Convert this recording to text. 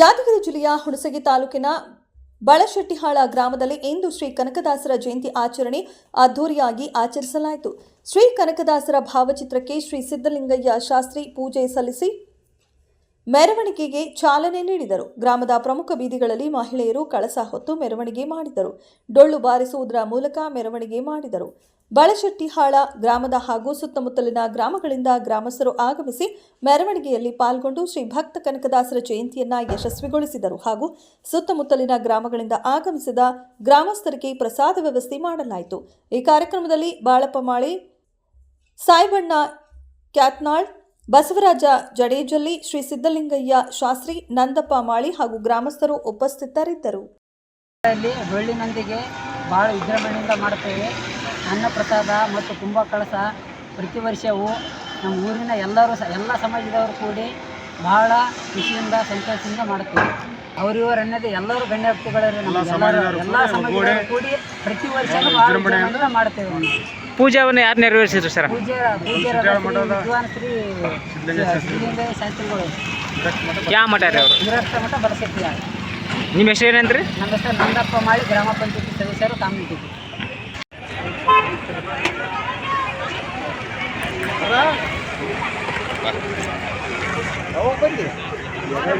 ಯಾದಗಿರಿ ಜಿಲ್ಲೆಯ ಹುಣಸಗಿ ತಾಲೂಕಿನ ಬಳಶೆಟ್ಟಿಹಾಳ ಗ್ರಾಮದಲ್ಲಿ ಇಂದು ಶ್ರೀ ಕನಕದಾಸರ ಜಯಂತಿ ಆಚರಣೆ ಅದ್ದೂರಿಯಾಗಿ ಆಚರಿಸಲಾಯಿತು. ಶ್ರೀ ಕನಕದಾಸರ ಭಾವಚಿತ್ರಕ್ಕೆ ಶ್ರೀ ಸಿದ್ದಲಿಂಗಯ್ಯ ಶಾಸ್ತ್ರಿ ಪೂಜೆ ಸಲ್ಲಿಸಿ ಮೆರವಣಿಗೆಗೆ ಚಾಲನೆ ನೀಡಿದರು. ಗ್ರಾಮದ ಪ್ರಮುಖ ಬೀದಿಗಳಲ್ಲಿ ಮಹಿಳೆಯರು ಕಳಸ ಹೊತ್ತು ಮೆರವಣಿಗೆ ಮಾಡಿದರು. ಡೊಳ್ಳು ಬಾರಿಸುವುದರ ಮೂಲಕ ಮೆರವಣಿಗೆ ಮಾಡಿದರು. ಬಳಶೆಟ್ಟಿಹಾಳ ಗ್ರಾಮದ ಹಾಗೂ ಸುತ್ತಮುತ್ತಲಿನ ಗ್ರಾಮಗಳಿಂದ ಗ್ರಾಮಸ್ಥರು ಆಗಮಿಸಿ ಮೆರವಣಿಗೆಯಲ್ಲಿ ಪಾಲ್ಗೊಂಡು ಶ್ರೀ ಭಕ್ತ ಕನಕದಾಸರ ಜಯಂತಿಯನ್ನ ಯಶಸ್ವಿಗೊಳಿಸಿದರು ಹಾಗೂ ಸುತ್ತಮುತ್ತಲಿನ ಗ್ರಾಮಗಳಿಂದ ಆಗಮಿಸಿದ ಗ್ರಾಮಸ್ಥರಿಗೆ ಪ್ರಸಾದ ವ್ಯವಸ್ಥೆ ಮಾಡಲಾಯಿತು. ಈ ಕಾರ್ಯಕ್ರಮದಲ್ಲಿ ಬಾಳಪ್ಪ ಮಾಳಿ, ಸಾಯಿಬಣ್ಣ, ಕ್ಯಾತ್ನಾಳ್ ಬಸವರಾಜ ಜಡೇಜಲ್ಲಿ ಶ್ರೀ ಸಿದ್ದಲಿಂಗಯ್ಯ, ಶಾಸ್ತ್ರಿ ನಂದಪ್ಪ ಮಾಳಿ ಹಾಗೂ ಗ್ರಾಮಸ್ಥರು ಉಪಸ್ಥಿತರಿದ್ದರು. ಹೊಳ್ಳಿನೊಂದಿಗೆ ಬಹಳ ಭಾಳ ವಿಜೃಂಭಣೆಯಿಂದ ಮಾಡುತ್ತೇವೆ ಅನ್ನ ಪ್ರಸಾದ ಮತ್ತು ಕುಂಭ ಕಳಸ, ಪ್ರತಿ ವರ್ಷವೂ ನಮ್ಮ ಊರಿನ ಎಲ್ಲರೂ ಎಲ್ಲ ಸಮಾಜದವರು ಕೂಡಿ ಬಹಳ ಖುಷಿಯಿಂದ, ಸಂತೋಷದಿಂದ ಮಾಡುತ್ತೇವೆ ಅವರಿವರನ್ನದೇ ಎಲ್ಲರೂ ಗಣ್ಯ ವ್ಯಕ್ತಿಗಳಲ್ಲಿ ನಮ್ಮ ಎಲ್ಲರೂ ಎಲ್ಲ ಸಮಾಜದವರು ಕೂಡಿ ಪ್ರತಿ ವರ್ಷ ಮಾಡ್ತೇವೆ ಪೂಜಾವನ್ನು ಯಾರು ನೆರವೇರಿಸಿದ್ರು ಸರ್? ಪೂಜೆ ಪೂಜ್ಯರ ವಿದ್ವಾನ್ ಶ್ರೀ ಸಿದ್ದಲಿಂಗಯ್ಯ ಶಾಸ್ತ್ರಿಗಳು ಯಾವ ಮಠ ರೀ ಅವರು? ವಿರಕ್ತ ಮಠ ಬಲಶಕ್ತಿಯ ನಿಮ್ಮ ಹೆಸರು ಏನಂತ್ರಿ ನಮ್ಮ ಹೆಸರು ನಂದಪ್ಪ ಮಾಡಿ ಗ್ರಾಮ ಪಂಚಾಯತಿ ಸದಸ್ಯರು ಕಾಮಿಟಿ ಮುಟ್ಟ